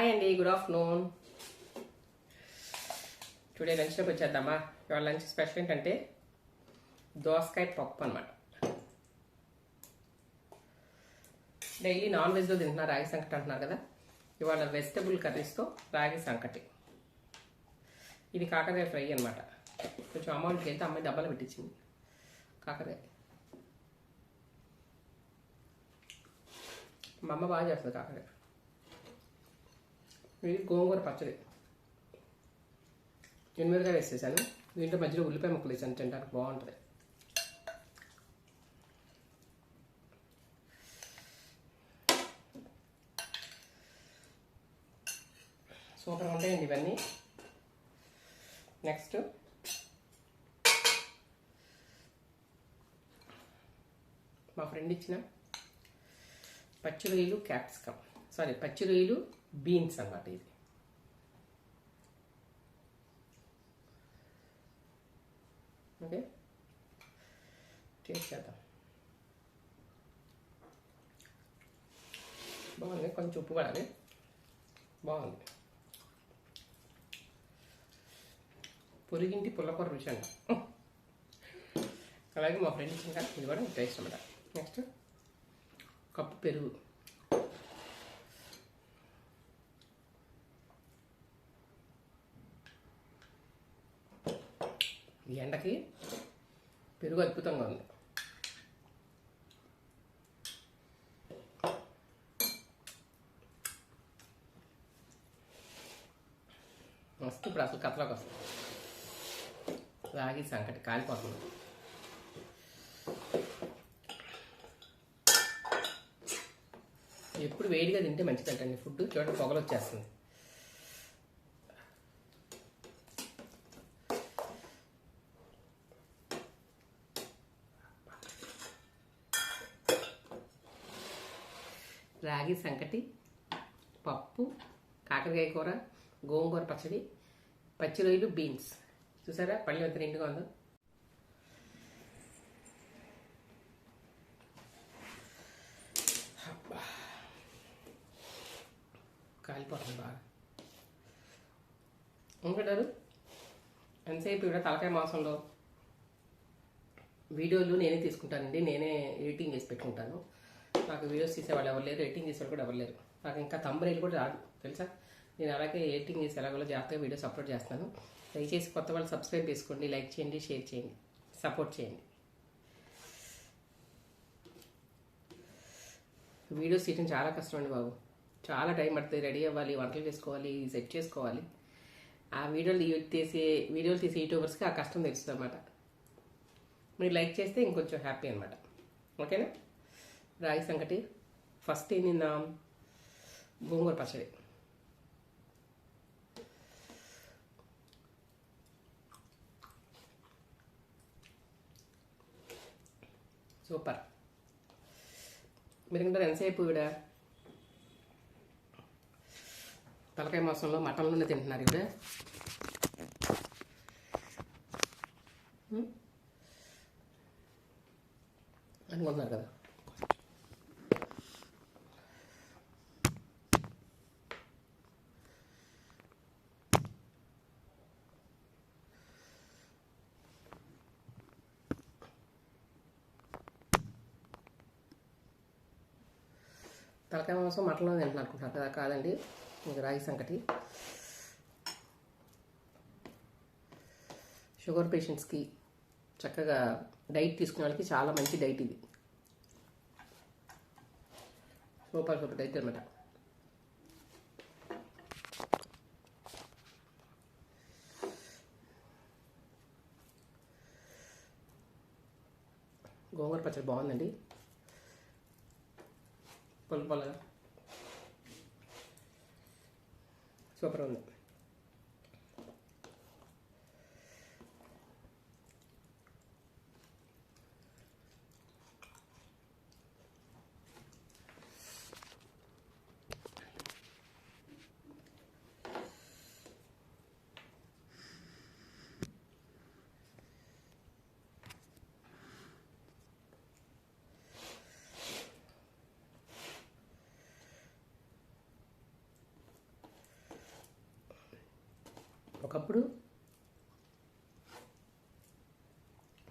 Hi అండి good afternoon today లంచ్లోకి వచ్చేద్దామా? ఇవాళ లంచ్ స్పెషల్ ఏంటంటే దోసకాయ పప్పు అనమాట డైలీ నాన్ వెజ్లో తింటున్నారు రాగి సంకటి అంటున్నారు కదా? ఇవాళ వెజిటబుల్ కర్రీస్తో రాగి సంకటి. ఇది కాకరకాయ ఫ్రై అనమాట కొంచెం అమౌంట్కి వెళ్తే అమ్మాయి డబ్బాలు పెట్టించింది. కాకరకాయ. మా అమ్మ బాగా చేస్తుంది కాకరకాయ. ఇది గోంగూర పచ్చడి. ఎనిమిదిగా వేసేసాను. దీంట్లో మధ్యలో ఉల్లిపాయ ముక్కలు వేసాను. తినడానికి బాగుంటుంది. సూపర్ ఉంటాయండి ఇవన్నీ. నెక్స్ట్. మా ఫ్రెండ్ ఇచ్చిన పచ్చి రొయ్యలు క్యాప్సికమ్. సారీ పచ్చి రొయ్యలు బీన్స్ అనమాట ఇది. ఓకే? టేస్ట్ చేద్దాం. బాగుంది కొంచెం ఉప్పు పడాలి. బాగుంది. పొరిగింటి పుల్లకూర రుచి అంట. అలాగే మా ఫ్రెండ్స్ ఇంకా ఇది కూడా టేస్ట్ అనమాట నెక్స్ట్ కప్పు పెరుగు. ఈ ఎండకి పెరుగు అద్భుతంగా ఉంది. మస్తు ఇప్పుడు అసలు కథలోకి వస్తుంది. రాగి సంకటి కాలిపోతుంది. ఎప్పుడు వేడిగా తింటే మంచిదంటండి. ఫుడ్ చూడండి పొగలు వచ్చేస్తుంది. రాగి సంకటి పప్పు కాకరకాయ కూర గోంగూర పచ్చడి పచ్చి రొయ్యలు బీన్స్. చూసారా? పళ్ళు ఎంత నిండుగా ఉందో. అబ్బా. కాలిపోతుంది బాగా. అనుకుంటారు ఎంతసేపు ఇక్కడ తలకాయ మాసంలో? వీడియోలు నేనే తీసుకుంటానండి. నేనే ఎడిటింగ్ చేసి పెట్టుకుంటాను. నాకు వీడియోస్ తీసేవాళ్ళు ఎవరు లేరు ఎడిటింగ్ చేసేవాళ్ళు కూడా ఎవరు లేరు. నాకు ఇంకా తంబరేలు కూడా రాదు తెలుసా? నేను అలాగే ఎడిటింగ్ చేసి ఎలాగోలా జాగ్రత్తగా వీడియోస్ అప్లోడ్ చేస్తాను. దయచేసి కొత్త వాళ్ళు సబ్స్క్రైబ్ చేసుకోండి లైక్ చేయండి షేర్ చేయండి సపోర్ట్ చేయండి. వీడియోస్ తీయడం చాలా కష్టం అండి బాబు. చాలా టైం పడుతుంది రెడీ అవ్వాలి వంటలు చేసుకోవాలి సెట్ చేసుకోవాలి. ఆ వీడియోలు తీసే వీడియోలు తీసే యూట్యూబర్స్కి ఆ కష్టం తెలుస్తుంది అనమాట మీరు లైక్ చేస్తే ఇంకొంచెం హ్యాపీ అనమాట ఓకేనా? రాగి సంకటి ఫస్ట్ ఏం నా గోంగూర పచ్చడి సూపర్ మీరు ఇంకా ఎంతసేపు ఇవిడ తలకాయ మాసంలో మటన్లోనే తింటున్నారు ఇవిడ అనుకుంటున్నారు కదా తలకాయ మాంసం మటన్లో తింటున్నారు అనుకుంటున్నారు కదా కాదండి. ఇది రాగి సంకటి షుగర్ పేషెంట్స్కి చక్కగా డైట్ తీసుకునే వాళ్ళకి చాలా మంచి డైట్ ఇది. సూపర్ సూపర్ డైట్ అనమాట గోంగూర పచ్చడి బాగుందండి. పొల పొలగా సూపర్ ఉంది ఒకప్పుడు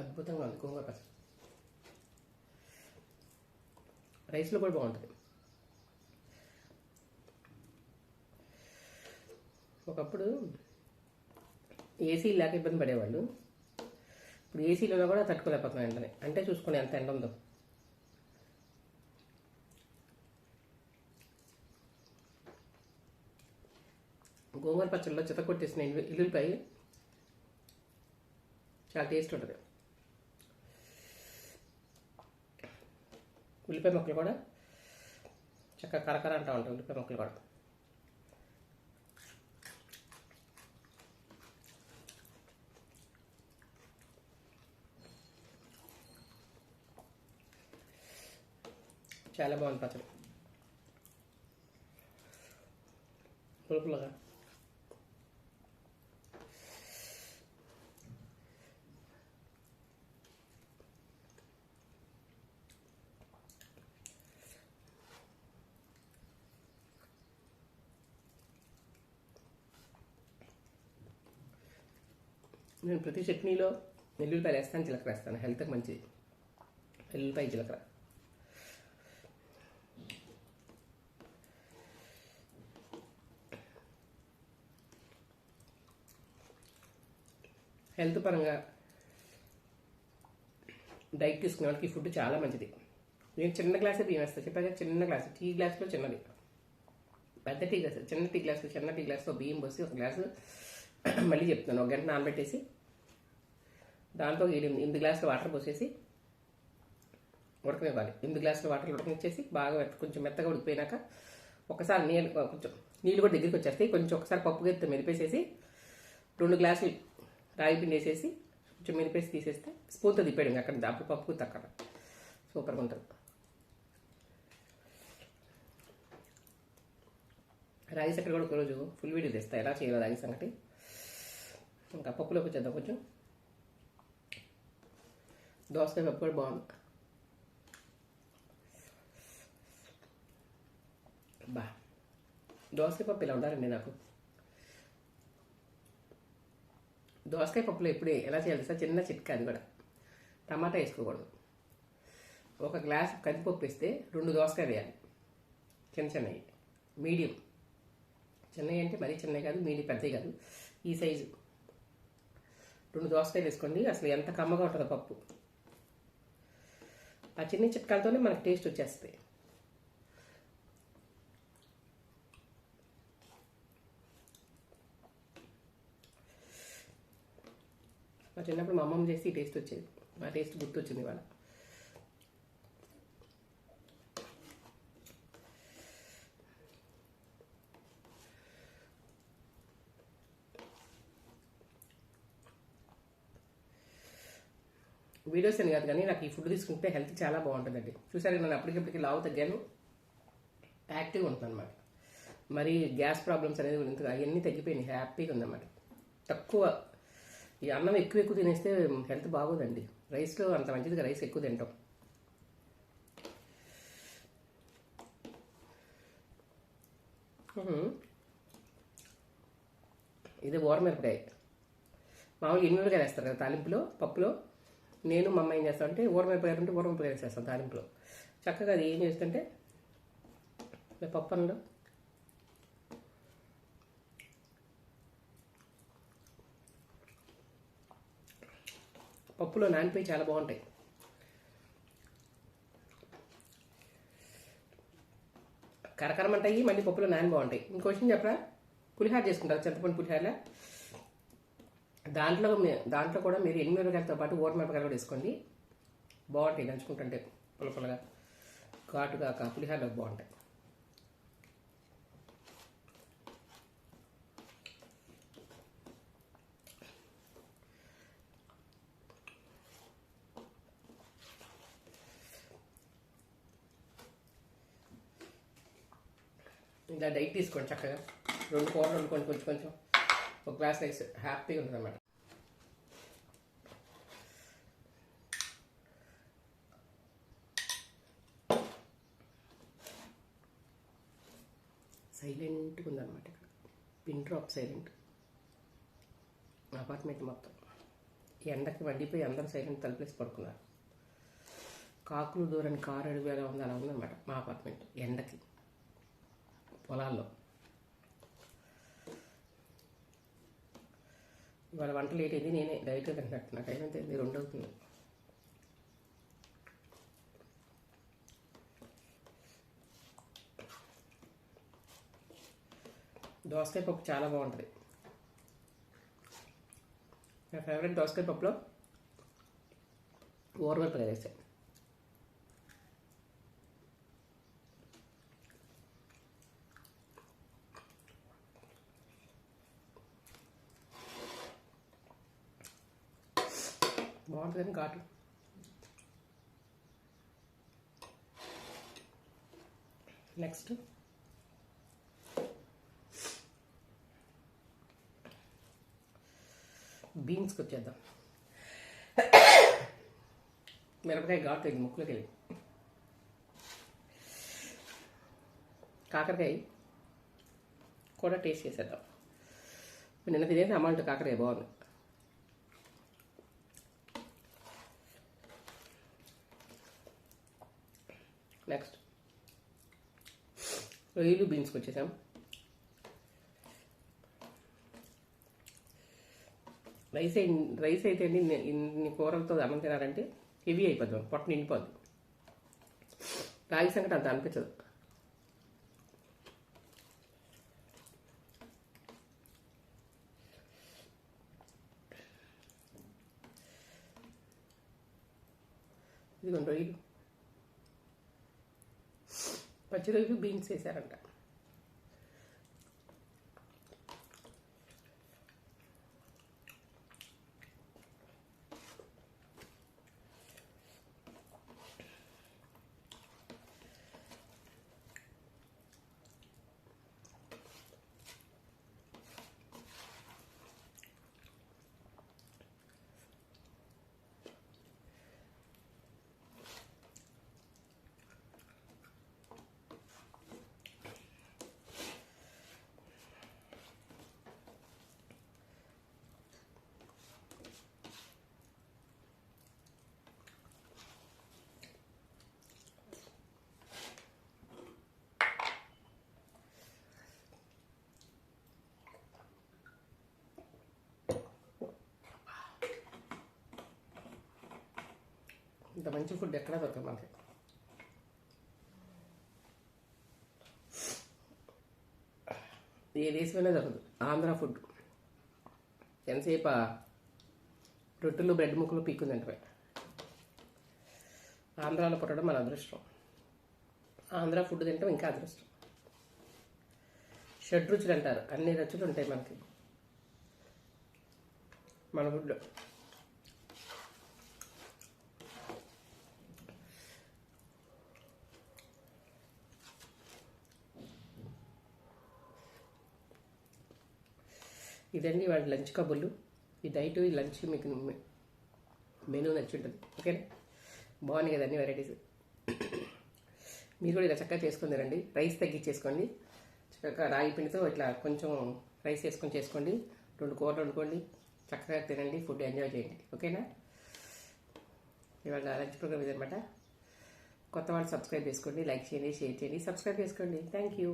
అద్భుతంగా ఉంది గోంగూర పచ్చడి రైస్లో కూడా బాగుంటుంది. ఒకప్పుడు ఏసీ లేక ఇబ్బంది పడేవాళ్ళు. ఇప్పుడు ఏసీలో కూడా తట్టుకోలేకపోతున్నాయి ఎండని అంటే చూసుకునే ఎంత ఎండ ఉందో గోంగూర పచ్చడిలో చిత కొట్టేసిన ఇల్లుపై చాలా టేస్ట్ ఉంటుంది. ఉల్లిపాయ ముక్కలు కూడా చక్కగా కరకర అంటూ ఉంటాయి ఉల్లిపాయ ముక్కలు కూడా. చాలా బాగుంది పచ్చడి. పులుపులుగా. నేను ప్రతి చట్నీలో వెల్లుల్లిపాయలు వేస్తాను జీలకర్ర వేస్తాను. హెల్త్కి మంచిది. వెల్లుల్లిపాయ జీలకర్ర. హెల్త్ పరంగా డైట్ తీసుకునే వాళ్ళకి ఫుడ్ చాలా మంచిది. నేను చిన్న గ్లాసే బియ్యం వేస్తాను చెప్పాక చిన్న గ్లాస్. టీ గ్లాస్లో చిన్నది. పెద్ద టీ గ్లాస్ చిన్న టీ గ్లాస్లో చిన్న టీ గ్లాస్లో బియ్యం పోసి ఒక గ్లాసు మళ్ళీ చెప్తాను ఒక గంట నానబెట్టేసి దాంట్లో ఎనిమిది గ్లాసులు వాటర్ పోసేసి ఉడకనివ్వాలి. ఎనిమిది గ్లాసులు వాటర్ ఉడకనిచ్చేసి బాగా మెత్త- కొంచెం మెత్తగా ఉడికిపోయినాక ఒకసారి నీళ్ళు కొంచెం నీళ్ళు కూడా దగ్గరికి వచ్చేస్తాయి. కొంచెం ఒకసారి పప్పు గెత్త మెరిపేసేసి రెండు గ్లాసులు రాగి పిండి వేసేసి కొంచెం మెరిపేసి తీసేస్తే స్పూన్తో తిప్పేయండి అక్కడ అప్పుడు పప్పు తక్కడ సూపర్గా ఉంటుంది. రాగి సంగటి కూడా ఒకరోజు ఫుల్ వీడియో తెస్తా. ఎలా చేయాలి రాగి సంగటి. ఇంకా పప్పులోకి వచ్చేద్దాం కొంచెం. దోసకాయ పప్పు కూడా బాగుంది బా దోసకాయ పప్పు ఇలా ఉండాలండి నాకు దోసకాయ పప్పులో ఎప్పుడు ఎలా చేయాలి సార్ చిన్న చిట్కా అది కూడా టమాటా వేసుకోకూడదు ఒక గ్లాస్ కందిపప్పు వేస్తే రెండు దోసకాయ వేయాలి చిన్న చిన్నవి మీడియం చిన్నవి అంటే మరీ చిన్నవి కాదు మీడియం పెద్దవి కాదు ఈ సైజు రెండు దోసకాయలు వేసుకోండి అసలు ఎంత కమ్మగా ఉంటుందో పప్పు ఆ చిన్న చిట్కాలతోనే మనకు టేస్ట్ వచ్చేస్తుంది మా చిన్నప్పుడు మా అమ్మమ్మ చేసి టేస్ట్ వచ్చేది. ఆ టేస్ట్ గుర్తొచ్చింది ఇవాళ. వీడియోస్ అని కాదు కానీ నాకు ఈ ఫుడ్ తీసుకుంటే హెల్త్ చాలా బాగుంటుందండి. చూసారు నేను అప్పటికప్పటికి లావు తగ్గాను. యాక్టివ్గా ఉంటుంది అనమాట మరి గ్యాస్ ప్రాబ్లమ్స్ అనేది ఇంత అవన్నీ తగ్గిపోయినాయి. హ్యాపీగా ఉందన్నమాట తక్కువ ఈ అన్నం ఎక్కువ ఎక్కువ తినేస్తే హెల్త్ బాగోదండి. రైస్లో అంత మంచిది రైస్ ఎక్కువ తింటాం. మ్మ్. ఇది ఓరమిరపకాయ. మామూలుగా ఎనిమిదిగా వేస్తారు కదా తాలింపులో పప్పులో? నేను మా అమ్మ ఏం చేస్తాం అంటే ఊరమైపోయారు అంటే ఊరమైపోయారు చేస్తాం తాలింపులో. చక్కగా అది ఏం చేస్తుంటే ఇలా పప్పు పప్పులో నానిపోయి చాలా బాగుంటాయి. కరకరమంటాయి మళ్ళీ పప్పులో నాని బాగుంటాయి. ఇంకో విషయం చెప్పరా? పులిహార చేసుకుంటారు? చింతపండు పులిహార దాంట్లో దాంట్లో కూడా మీరు ఎన్ని మిరపకాయలతో పాటు ఓటు మిరపకాయలు కూడా వేసుకోండి. బాగుంటాయి నంచుకుంటుంటే పులపులగా. ఘాటుగా కా పులిహారలో బాగుంటాయి. ఇలా డైట్ తీసుకోండి చక్కగా. రెండు కూరలు వండుకోండి కొంచెం కొంచెం. ఒక గ్లాస్ రైస్ హ్యాపీగా ఉంటుంది అన్నమాట సైలెంట్గా ఉందన్నమాట ఇక్కడ పిన్ డ్రాప్ సైలెంట్ అపార్ట్మెంట్ మొత్తం. ఎండకి వండిపోయి అందరూ సైలెంట్ తలుపులేసి పడుకున్నారు. కాకులు దూరని కారు అడుగు ఎలా ఉంది అలా ఉందన్నమాట మా అపార్ట్మెంట్ ఎండకి. పొలాల్లో. ఇవాళ వంట లేట్ అయింది నేనే డైరెక్ట్గా తింటున్నట్టు నా టైం ఎంత అయింది? రెండు అవుతుంది. దోసకాయ పప్పు చాలా బాగుంటుంది. నా ఫేవరెట్ దోసకాయ పప్పులో ఊరగొప్పలు వేసాయి బాగుంటుంది ఘాటు. నెక్స్ట్ బీన్స్కి వచ్చేద్దాం మిరపకాయ ఘాటు ఇది ముక్కులోకి వెళ్ళి కాకరకాయ కూడా టేస్ట్ చేసేద్దాం. నిన్న తినేది అమౌంట్ కాకరకాయ బాగుంది. నెక్స్ట్ రొయ్యలు బీన్స్కి వచ్చేసాం రైస్ రైస్ అయితే అండి ఇన్ని- కూరలతో అన్నం తినారంటే హెవీ అయిపోద్ది పొట్ట నిండిపోద్ది. రాగి సంగటి అంత అనిపించదు. ఇదిగోండి రొయ్యలు. పచ్చి రొయ్యలు బీన్స్ వేసారంట ఇంత మంచి ఫుడ్ ఎక్కడా దొరకదు మనకి. ఏ దేశమైనా దొరకదు. ఆంధ్ర ఫుడ్ ఎంతసేపు? రొట్టెలు బ్రెడ్ ముక్కలు పీక్కుంది అంటే ఆంధ్రాలో పుట్టడం మన అదృష్టం. ఆంధ్ర ఫుడ్ తింటాం ఇంకా అదృష్టం. షడ్ రుచులు అంటారు. అన్ని రుచులు ఉంటాయి మనకి. మన ఫుడ్లో ఇదండి వాడి లంచ్ కబుర్లు. ఈ డైట్ ఈ లంచ్ మీకు మెనూ నచ్చి ఉంటుంది ఓకేనా బాగున్నాయి కదండి వెరైటీస్ మీరు కూడా ఇలా చక్కగా చేసుకుని రైస్ తగ్గించేసుకోండి. చక్కగా రాగి పిండితో ఇట్లా కొంచెం రైస్ వేసుకొని చేసుకోండి. రెండు కూరలు వండుకోండి. చక్కగా తినండి. ఫుడ్ ఎంజాయ్ చేయండి. ఓకేనా? ఇవాళ లంచ్ ప్రోగ్రామ్ ఇదనమాట కొత్త వాళ్ళు సబ్స్క్రైబ్ చేసుకోండి. లైక్ చేయండి షేర్ చేయండి. సబ్స్క్రైబ్ చేసుకోండి. Thank you